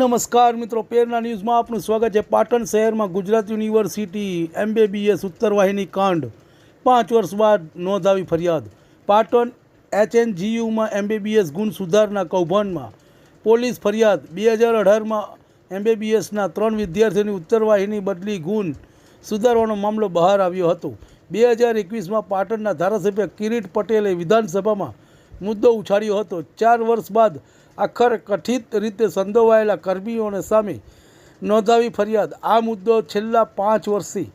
નમસ્કાર મિત્રો, પેરના ન્યૂઝમાં આપનું સ્વાગત છે. પાટણ શહેરમાં ગુજરાત યુનિવર્સિટી એમબીબીએસ ઉત્તરવાહિની કાંડ. પાંચ વર્ષ બાદ નોંધાવી ફરિયાદ. પાટણ એચએનજીયુમાં એમબીબીએસ ગુણ સુધારના કૌભાંડમાં પોલીસ ફરિયાદ. બે હજાર અઢારમાં એમબીબીએસના ત્રણ વિદ્યાર્થીઓની ઉત્તરવાહિની બદલી ગુણ સુધારવાનો મામલો બહાર આવ્યો હતો. બે હજાર એકવીસમાં પાટણના ધારાસભ્ય કિરીટ પટેલે વિધાનસભામાં મુદ્દો ઉછાળ્યો હતો. ચાર વર્ષ બાદ આખરે કથિત રીતે સંડોવાયેલા કર્મીઓને સામે નોંધાવી ફરિયાદ. આ મુદ્દો છેલ્લા પાંચ વર્ષથી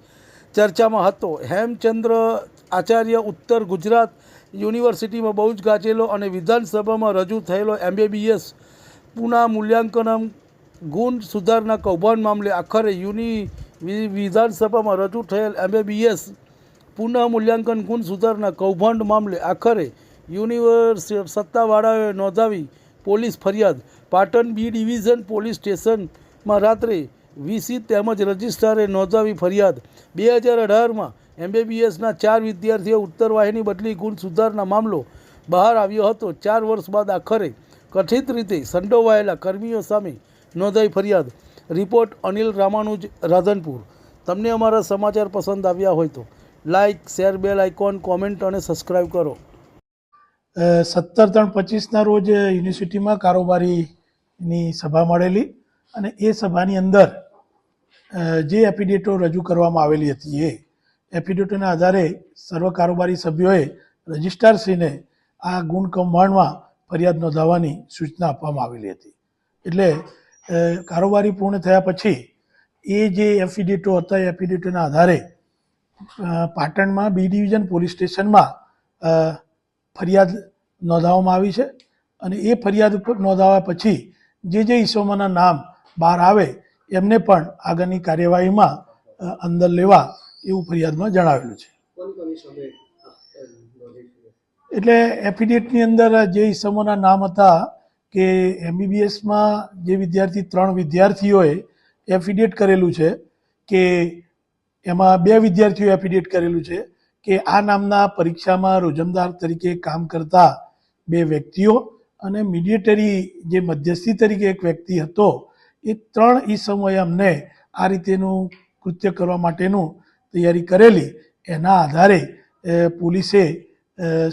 ચર્ચામાં હતો. હેમચંદ્ર આચાર્ય ઉત્તર ગુજરાત યુનિવર્સિટીમાં બહુ જ ગાજેલો અને વિધાનસભામાં રજૂ થયેલો એમબીબીએસ પુના મૂલ્યાંકન ગુણ સુધારના કૌભાંડ મામલે આખરે યુનિ વિધાનસભામાં રજૂ થયેલ એમબીબીએસ પુનઃ મૂલ્યાંકન ગુણ સુધારના કૌભાંડ મામલે આખરે યુનિવર્સ સત્તાવાળાઓએ નોંધાવી પોલીસ ફરિયાદ. પાટણ બી ડિવિઝન પોલીસ સ્ટેશનમાં રાત્રે વીસી તેમજ રજિસ્ટ્રારે નોંધાવી ફરિયાદ. બે હજાર અઢારમાં એમબીબીએસના ચાર વિદ્યાર્થીઓ ઉત્તર વાહિની બદલી ગુણ સુધારના મામલો બહાર આવ્યો હતો. ચાર વર્ષ બાદ આખરે કથિત રીતે સંડોવાયેલા કર્મીઓ સામે નોંધાઈ ફરિયાદ. રિપોર્ટ અનિલ રામાનુજ, રાધનપુર. તમને અમારા સમાચાર પસંદ આવ્યા હોય તો like share, bell icon, comment અને સબસ્ક્રાઈબ કરો. સત્તર ત્રણ પચીસના રોજ યુનિવર્સિટીમાં કારોબારીની સભા મળેલી અને એ સભાની અંદર જે એફિડેટો રજૂ કરવામાં આવેલી હતી એ એફિડેટોના આધારે સર્વ કારોબારી સભ્યોએ રજિસ્ટ્રારશ્રીને આ ગુણ કૌભાંડમાં ફરિયાદ નોંધાવવાની સૂચના આપવામાં આવેલી હતી. એટલે કારોબારી પૂર્ણ થયા પછી એ જે એફિડેટો હતા, એ એફિડેટોના આધારે પાટણમાં બી ડિવિઝન પોલીસ સ્ટેશનમાં ફરિયાદ નોંધાવવામાં આવી છે અને એ ફરિયાદ ઉપર નોંધાવ્યા પછી જે જે ઈસમોના નામ બહાર આવે એમને પણ આગળની કાર્યવાહીમાં અંદર લેવા એવું ફરિયાદમાં જણાવેલું છે. એટલે એફિડેટની અંદર જે ઈસમોના નામ હતા કે એમબીબીએસમાં જે વિદ્યાર્થી ત્રણ વિદ્યાર્થીઓએ એફિડેટ કરેલું છે કે એમાં બે વિદ્યાર્થીઓ એફિડેટ કરેલું છે. કે આ નામના પરીક્ષામાં રોજમદાર તરીકે કામ કરતા બે વ્યક્તિઓ અને મિડિયેટરી જે મધ્યસ્થી તરીકે એક વ્યક્તિ હતો એ ત્રણ ઈ સમયે અમને આ રીતેનું કૃત્ય કરવા માટેનું તૈયારી કરેલી. એના આધારે પોલીસે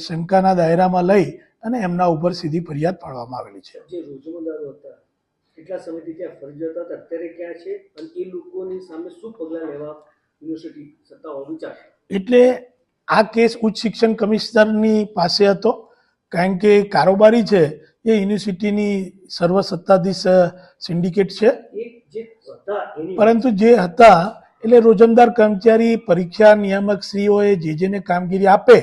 શંકાના દાયરામાં લઈ અને એમના ઉપર સીધી ફરિયાદ પાડવામાં આવેલી છે. જે રોજમદારો હતા કેટલા સમયથી ત્યાં ફરજ હતા અત્યારે ક્યાં છે? અને એ લોકોની સામે શું પગલાં લેવા યુનિવર્સિટી સત્તાઓ વિચારશે? એટલે આ કેસ ઉચ્ચ શિક્ષણ કમિશનરની પાસે હતો કારણ કે કારોબારી છે એ યુનિવર્સિટીની સર્વ સત્તાધીશ સિન્ડિકેટ છે. પરંતુ જે હતા એટલે રોજમદાર કર્મચારી પરીક્ષા નિયામક શ્રીઓએ જે જેને કામગીરી આપે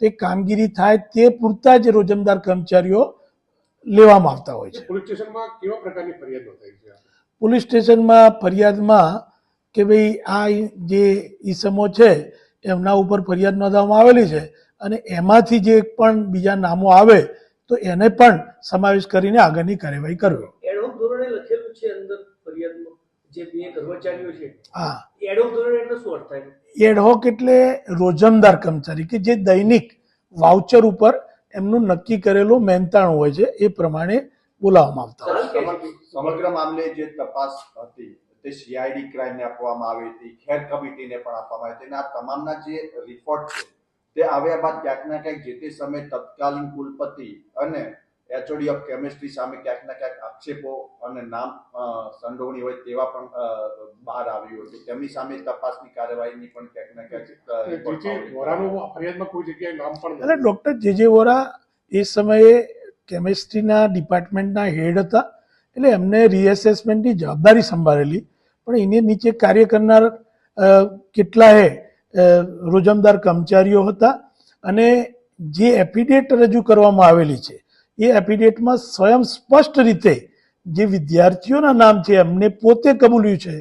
તે કામગીરી થાય તે પૂરતા જ રોજમદાર કર્મચારીઓ લેવામાં આવતા હોય છે. પોલીસ સ્ટેશનમાં કેવા પ્રકારની ફરિયાદ નોંધાઈ છે? પોલીસ સ્ટેશનમાં ફરિયાદમાં કે ભાઈ આ જે ઈસમો છે એમના ઉપર ફરિયાદ નોંધવામાં આવેલી છે અને એમાંથી જે પણ બીજા નામો આવે તો એને પણ સમાવેશ કરીને આગળની કાર્યવાહી કરવી. એડહોક ધોરણે લખેલું છે અંદર ફરિયાદમાં જે બે કર્મચારીઓ છે. હા. એડહોક ધોરણે એટલે શું અર્થ થાય? એડહોક એટલે રોજમદાર કર્મચારી કે જે દૈનિક વાઉચર ઉપર એમનું નક્કી કરેલું મહેનતાણું હોય છે એ પ્રમાણે બોલાવવામાં આવતા સમગ્ર મામલે જે તપાસ હતી તે સીઆઈડી ક્રાઇમને આપવામાં આવી હતી ખેર કમિટીને પણ આપવામાં આવી હતી અને આ તમામના જે રિપોર્ટ છે તે આવ્યા બાદ ક્યાંક ના ક્યાંક જે તે સમયે તત્કાલીન કુલપતિ અને એચઓડી ઓફ કેમિસ્ટ્રી સામે ક્યાંક ના ક્યાંક આક્ષેપો અને નામ સંડોવણી હોય તેવા પણ બહાર આવ્યું હતું. તેમની સામે તપાસની કાર્યવાહીની પણ ક્યાંક ના ક્યાંક વોરાનું ફરિયાદમાં કોઈ જગ્યાએ નામ પણ એટલે ડૉક્ટર જે જે વોરા એ સમયે કેમેસ્ટ્રીના ડિપાર્ટમેન્ટના હેડ હતા. એટલે એમને રીએસેસમેન્ટની જવાબદારી સંભાળેલી. પણ એની નીચે કાર્ય કરનાર કેટલાય રોજમદાર કર્મચારીઓ હતા અને જે એફિડેટ રજૂ કરવામાં આવેલી છે, એ એફિડેટમાં સ્વયં સ્પષ્ટ રીતે જે વિદ્યાર્થીઓના નામ છે, એમને પોતે કબૂલ્યું છે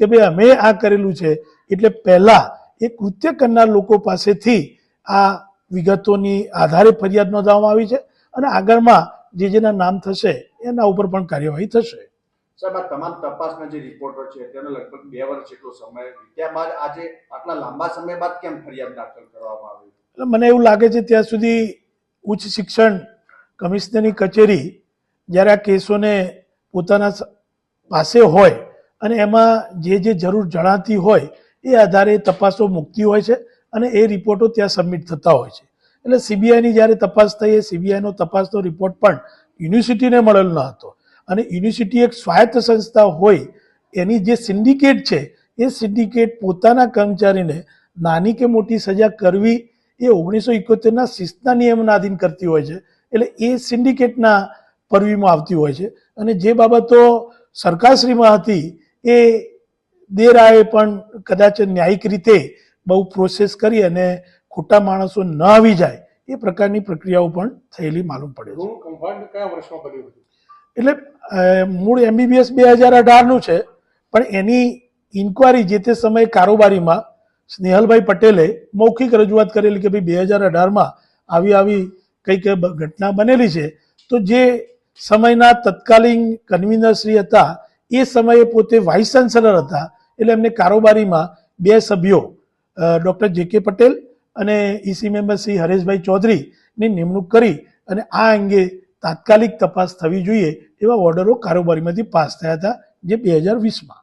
કે ભાઈ અમે આ કરેલું છે, એટલે પહેલા એ કૃત્ય કરનાર લોકો પાસેથી આ વિગતોની આધારે ફરિયાદ નોંધવામાં આવી છે અને આગળમાં જે જેના નામ થશે, એના ઉપર પણ કાર્યવાહી થશે. સાહેબ, આ તમામ તપાસના જે રિપોર્ટો છે તેનો લગભગ બે વર્ષ જેટલો સમય વીત્યા બાદ આજે આટલા લાંબા સમય બાદ કેમ ફરિયાદ દાખલ કરવામાં આવી? એટલે મને એવું લાગે છે ત્યાં સુધી ઉચ્ચ શિક્ષણ કમિશનરની કચેરી જ્યારે આ કેસોને પોતાના પાસે હોય અને એમાં જે જે જરૂર જણાતી હોય એ આધારે તપાસો મૂકતી હોય છે અને એ રિપોર્ટો ત્યાં સબમિટ થતા હોય છે. એટલે સીબીઆઈની જ્યારે તપાસ થઈ એ સીબીઆઈનો તપાસનો રિપોર્ટ પણ યુનિવર્સિટીને મળેલો ન હતો. અને યુનિવર્સિટી એક સ્વાયત્ત સંસ્થા હોય, એની જે સિન્ડિકેટ છે, એ સિન્ડિકેટ પોતાના કર્મચારીને નાની કે મોટી સજા કરવી, એ ઓગણીસો ઇકોતેરના શિસ્તના નિયમના આધીન કરતી હોય છે. એટલે એ સિન્ડિકેટના પરવીમાં આવતી હોય છે. અને જે બાબતો સરકારશ્રીમાં હતી, એ દેરાએ પણ કદાચ ન્યાયિક રીતે બહુ પ્રોસેસ કરી અને ખોટા માણસો ન આવી જાય, એ પ્રકારની પ્રક્રિયાઓ પણ થયેલી માલુમ પડે છે. કયા વર્ષમાં બન્યું હતું? એટલે મૂળ એમબીબીએસ બે હજાર અઢારનું છે, પણ એની ઇન્કવાયરી જે તે સમયે કારોબારીમાં સ્નેહલભાઈ પટેલે મૌખિક રજૂઆત કરેલી કે ભાઈ બે હજાર અઢારમાં આવી આવી કંઈક ઘટના બનેલી છે, તો જે સમયના તત્કાલીન કન્વીનર શ્રી હતા, એ સમયે પોતે વાઇસ ચાન્સેલર હતા, એટલે એમને કારોબારીમાં બે સભ્યો ડૉક્ટર જે કે પટેલ અને ઈસી મેમ્બર શ્રી હરેશભાઈ ચૌધરીની નિમણૂક કરી અને આ અંગે તાત્કાલિક તપાસ થવી જોઈએ એવા ઓર્ડરો કારોબારીમાંથી પાસ થયા હતા જે બે હજાર વીસમાં.